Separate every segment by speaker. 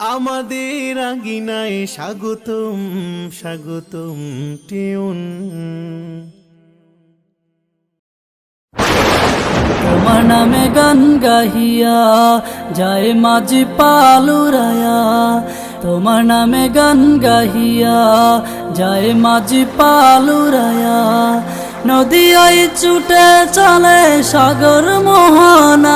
Speaker 1: আমাদের আঙ্গিনায় স্বাগতম স্বাগতম টিউন।
Speaker 2: তোমার নামে গান গাহিয়া যায় মাঝি পালুরায়া। তোমার নামে গান গাহিয়া যায় মাঝি পালুরায়া। নদী ছুটে চলে সাগর মোহনায় জানি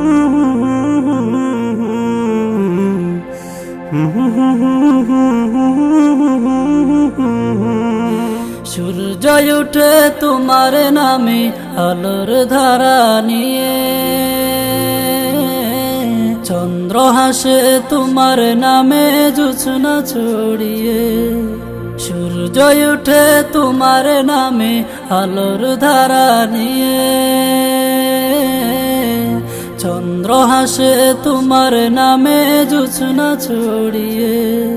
Speaker 2: সূর্য উঠে তোমার নামে আলোর ধারা নিয়ে। চন্দ্র হাসে তোমার নামে জুছনা ছড়িয়ে। সূর্য উঠে তোমার নামে আলোর ধারা নিয়ে। হাসে তোমার নামে জুছনা ছড়িয়ে।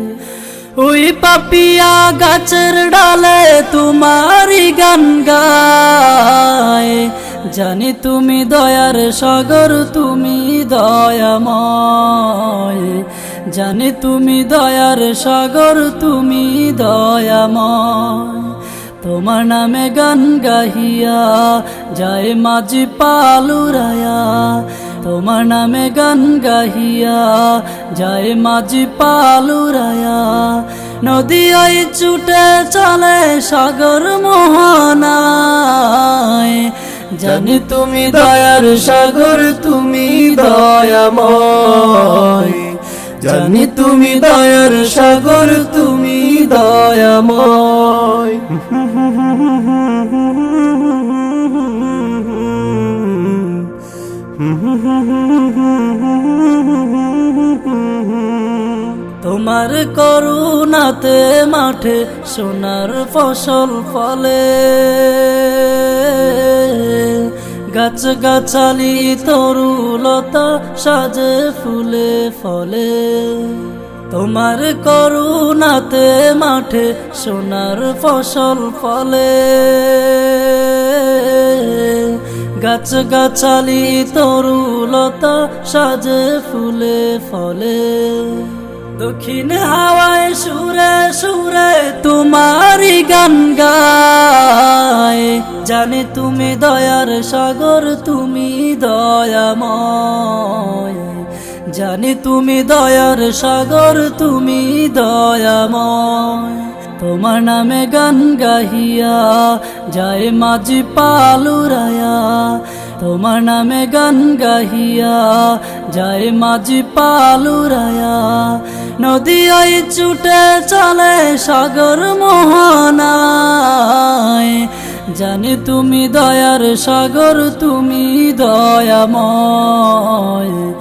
Speaker 2: ওই পাপিয়া গাছের ডালে তোমারই গান গায়। জানি তুমি দয়ার সাগর, তুমি দয়াময়। জানি তুমি দয়ার সাগর, তুমি দয়াময়। তোমার নামে গান গাহিয়া যায় মাঝি পালুরায়া তোমার নামে গান গাহিয়া যায় মাঝি পালুরায়া। নদী ওই ছুটে চলে সাগর মোহনায়। জানি তুমি দয়ার সাগর, তুমি দয়াময়। জানি তুমি দয়ার সাগর, তুমি দয়াময়। তোমার করুণাতে মাঠে সোনার ফসল ফলে। গাছ গাছালি, তরুলতা সাজে ফুলে ফলে। তোমার করুণাতে মাঠে সোনার ফসল ফলে। গাছ গাছালি, তরুলতা সাজে ফুলে ফলে। দক্ষিণ হাওয়ায় সুরে সুরে তোমারই গান গায়। জানি তুমি দয়ার সাগর, তুমি দয়াময়। জানি তুমি দয়ার সাগর, তুমি দয়াময়। তোমার নামে গান গাহিয়া যায় মাঝি পালুরায়া। তোমার নামে গান গাহিয়া যায় মাঝি পালুরায়া। নদী ওই চলে সাগর মোহনায়। জানি তুমি দয়ার সাগর, তুমি দয়াময়।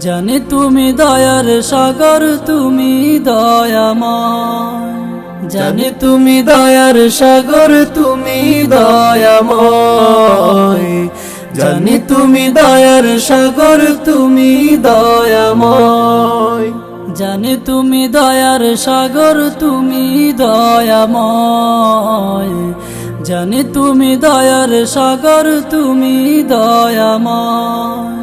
Speaker 2: জানি তুমি দয়ার সাগর, তুমি দয়াময়। জানি তুমি দয়ার সাগর, তুমি দয়াময়। জানি তুমি দয়ার সাগর, তুমি দয়াময়। জানি তুমি দয়ার সাগর তুমি দয়াময়। জানি তুমি দয়ার সাগর তুমি দয়াময়।